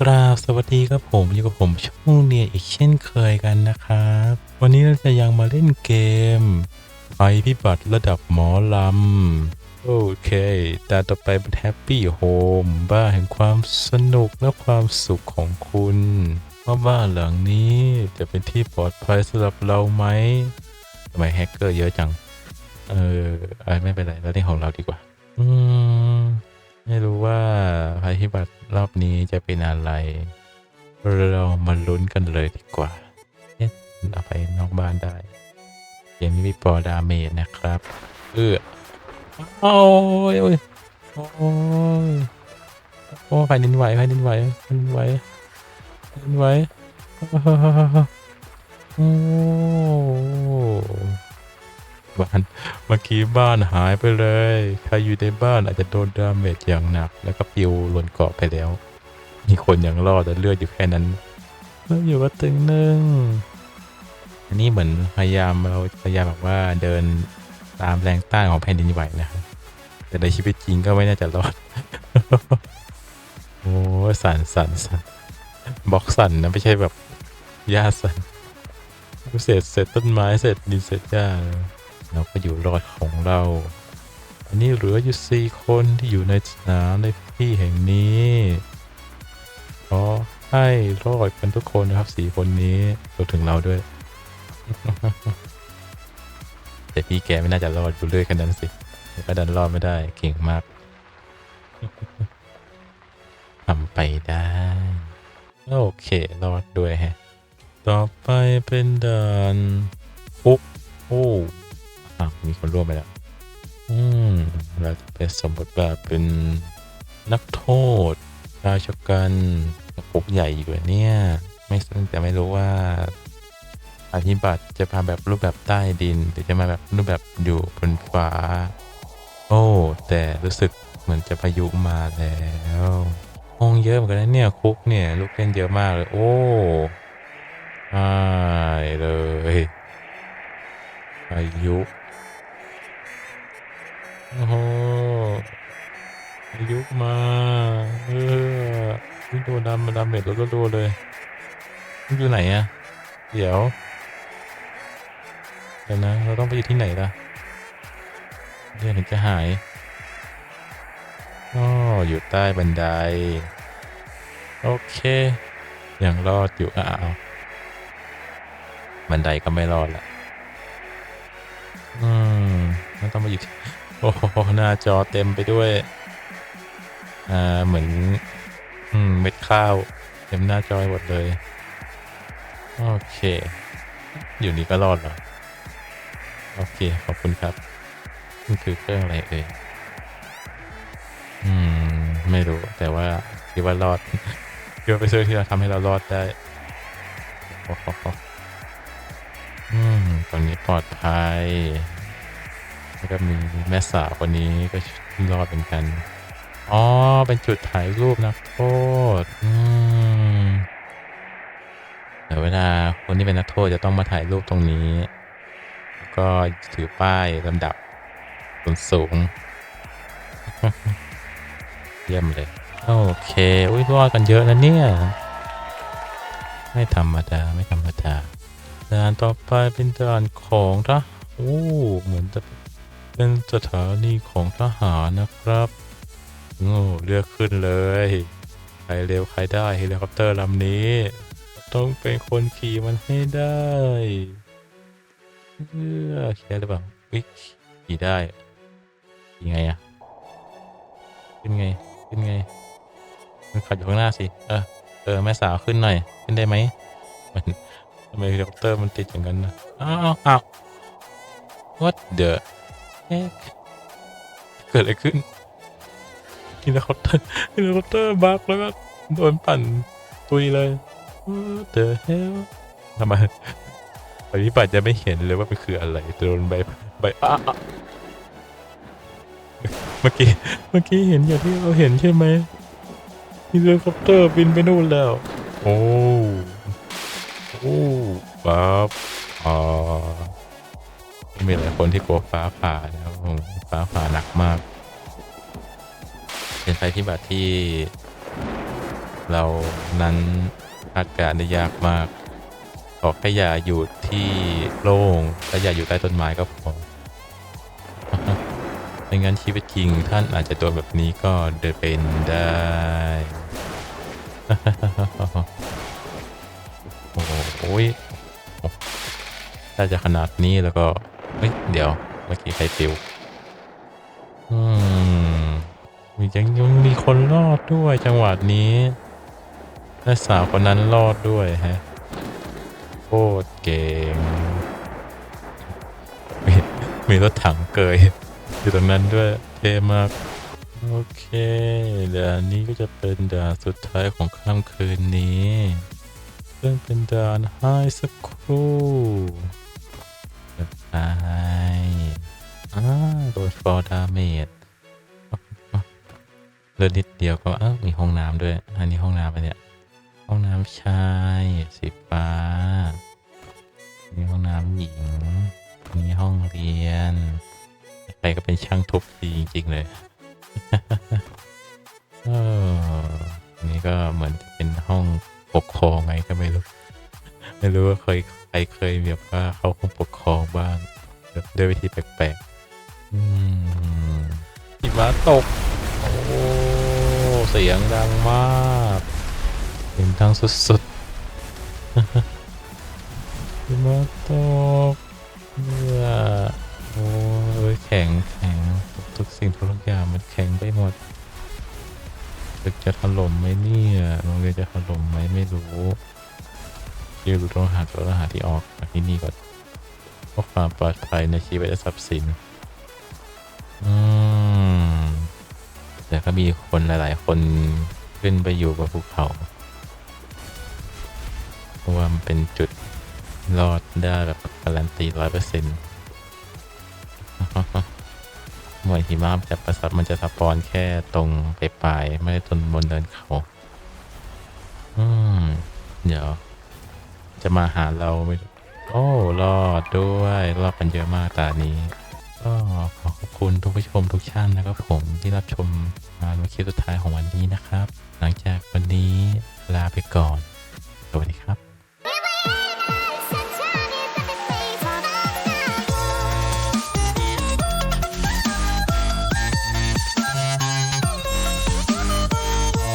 กราบสวัสดีครับผมอยู่กับผมช่องเนียอีกเช่นเคยกันนะครับ วันนี้เราจะยังมาเล่นเกมไฟพิบัติระดับหมอลำ โอเคแต่ต่อไปเป็นแฮปปี้โฮมบ้านแห่งความสนุกและความสุขของคุณว่าบ้านหลังนี้จะเป็นที่ปลอดภัยสำหรับเราไหมทำไมแฮกเกอร์เยอะจัง เออไอไม่เป็นไรเราเล่นของเราดีกว่า อืม ไม่รู้ว่าภัยพิบัติรอบนี้จะเป็นอะไร เรามาลุ้นกันเลยดีกว่าเอ๊ะเอาไปนอกบ้านได้เกมนี้มีปอดาเมจนะครับเออโอ้ยโอ้ยโอ้ยโอ้ยแผ่นดินไหวแผ่นดินไหวแผ่นดินไหวแผ่นดินไหวโอ้ บ้าน เมื่อกี้บ้านหายไปเลย ใครอยู่ในบ้านอาจจะโดนดาเมจอย่างหนัก แล้วก็ปิวหล่นเกาะไปแล้ว มีคนยังรอดแต่เลือดอยู่แค่นั้นเลือดอยู่ว่าตึงหนึ่งอันนี้เหมือนพยายามเราพยายามแบบว่าเดินตามแรงต้านของแผ่นดินไหวนะครับแต่ในชีวิตจริงก็ไม่น่าจะรอด โอ้สันสันสันบล็อกสันนะไม่ใช่แบบหญ้าสันเศษเศษต้นไม้เศษดินเศษหญ้า เราก็อยู่รอดของเรา อันนี้เหลืออยู่สี่คนที่อยู่ในสนามในที่แห่งนี้ขอให้รอดกันทุกคนนะครับสี่คนนี้รวมถึงเราด้วย แต่พี่แกไม่น่าจะรอดอยู่เรื่อยขนาดนั้นสิแต่ก็ดันรอดไม่ได้เก่งมากทำไปได้ โอเค รอดด้วยฮะ ต่อไปเป็นด่านปุ๊บโอ้อ่ มีคนร่วมไปแล้ว อืมเราจะเป็นสมบทบาทเป็นนักโทษราชการปุกใหญ่อยู่เนี่ย ไม่แต่ไม่รู้ว่าอธิบัติจะมาแบบรูปแบบใต้ดิน หรือจะมาแบบรูปแบบอยู่บนฟ้า โอ้ แต่รู้สึกเหมือนจะพายุมาแล้วห้องเยอะเหมือนกันนะเนี่ยคุกเนี่ย ลูกเล่นเยอะมากเลย โอ้ใช่เลยพายุ โอ้โหพายุมา เออนี่โดนดำมาดำเม็ดแล้วก็โดนเลยมันอยู่ไหนอะเดี๋ยว เดี๋ยวนะ เราต้องไปอยู่ที่ไหนล่ะเดี๋ยวถึงจะหายอ๋ออยู่ใต้บันได โอเค ยังรอดอยู่อ้าวบันไดก็ไม่รอดละอืมเราต้องมาอยู่ที่ โอ้โหหน้าจอเต็มไปด้วย อ่า เหมือน อืม เม็ดข้าว เต็มหน้าจอไปหมดเลย โอเค อยู่นี่ก็รอดเหรอ โอเค ขอบคุณครับมันคือเครื่องอะไรเอ่ย อืม ไม่รู้ แต่ว่าคิดว่ารอดคิดว่าไปนซื้อที่เราทำให้เรารอดได้โอ้โหอืมตอนนี้ปลอดภัย แล้วก็มีแม่สาวคนนี้ก็รอดเหมือนกัน อ๋อ เป็นจุดถ่ายรูปนักโทษอืมเดี๋ยวเวลาคนที่เป็นนักโทษจะต้องมาถ่ายรูปตรงนี้แล้วก็ถือป้ายลำดับสูงสูงเยี่ยมเลย โอเค อุ้ยรอดกันเยอะนะเนี่ย ไม่ธรรมดา ไม่ธรรมดาด่านต่อไปเป็นด่านของทหารโอ้ เหมือนจะ เป็นสถานีของทหารนะครับโอ้เลือกขึ้นเลย ใครเร็วใครได้เฮลิคอปเตอร์ลำนี้ ต้องเป็นคนขี่มันให้ได้เพื่อแค่หรือเปล่าวิขี่ได้ขี่ไงอะขึ้นไงขึ้นไง มันขับอยู่ข้างหน้าสิ เออเออแม่สาวขึ้นหน่อยขึ้นได้ไหมมันทำไมเฮลิคอปเตอร์มันติดอย่างนั้นนะอ้าวอ้าว what the เกิดอะไรขึ้นเฮลิคอปเตอร์เฮลิคอปเตอร์บักแล้วก็โดนปั่นตุยเลย what the hell ทำไมปฏิบัติจะไม่เห็นเลยว่ามันคืออะไรโดนใบใบอ้าอะเมื่อกี้เมื่อกี้เห็นอย่างที่เราเห็นใช่ไหมเฮลิคอปเตอร์บินไปนู่นแล้ว โอ้ โอ้ปั๊บอ่า มีหลายคนที่กลัวฟ้าผ่านะครับผมฟ้าผ่าหนักมาก เป็นภัยพิบัติที่เรานั้นคาดการได้ยากมากขอแค่อย่าอยู่ที่โล่งและอย่าอยู่ใต้ต้นไม้ก็พอไม่งั้นชีวิตจริงท่านอาจจะโดนแบบนี้ก็เดินเป็นได้ โอ้โหโอ้ยถ้าจะขนาดนี้แล้วก็ เฮ้ย เดี๋ยว เมื่อกี้ใครปิวอืมมียังยังมีคนรอดด้วยจังหวะนี้ และสาวคนนั้นรอดด้วยฮะโคตรเก่งมีมีรถถังเกยอยู่ตรงนั้นด้วยเท่มากโอเคด่านนี้ก็จะเป็นด่านสุดท้ายของค่ำคืนนี้ ซึ่งเป็นด่านไฮสคูลไป อ่าโดนฟอร์ดาเมจเลือดนิดเดียวก็อ้ามีห้องน้ำด้วย อันนี้ห้องน้ำไปเนี่ยห้องน้ำชายสีฟ้านี่ห้องน้ำหญิงนี่ห้องเรียนใครก็เป็นช่างทุบดีจริง ๆ เลยเออนนี้ก็เหมือนจะเป็นห้องปกครองไงก็ไม่รู้ ไม่รู้ว่าเคยใครเคยแบบว่าเขาห้องปกครองบ้างด้วยวิธีแปลกๆอืมหิมะตก โอ้เสียงดังมากเสียงดังสุดๆหิมะตกเมื่อโอ้ยแข็งแข็งทุกสิ่งทุกอย่างมันแข็งไปหมดตึกจะถล่มไหมเนี่ยโรงเรียนจะถล่มไหมไม่รู้ ยืดูต้องหาตัวรหัสที่ออกจากที่นี่ก่อนเพื่อความปลอดภัยในชีวิตและทรัพย์สินอืมแต่ก็มีคนหลาย ๆ คนขึ้นไปอยู่บนภูเขาเพราะว่ามันเป็นจุดรอดได้แบบการันตีร้อยเปอร์เซ็นต์หน่วยหิมะจะประสับมันจะสปอนแค่ตรงปลายๆไม่ได้ตรงบนเดินเขา อืม เดี๋ยว จะมาหาเราไม่รู้โอ้รอดด้วยรอดกันเยอะมากตานี้ ก็ขอขอบคุณทุกผู้ชมทุกท่านนะครับผมที่รับชมงานวันคลิปสุดท้ายของวันนี้นะครับ หลังจากวันนี้ลาไปก่อน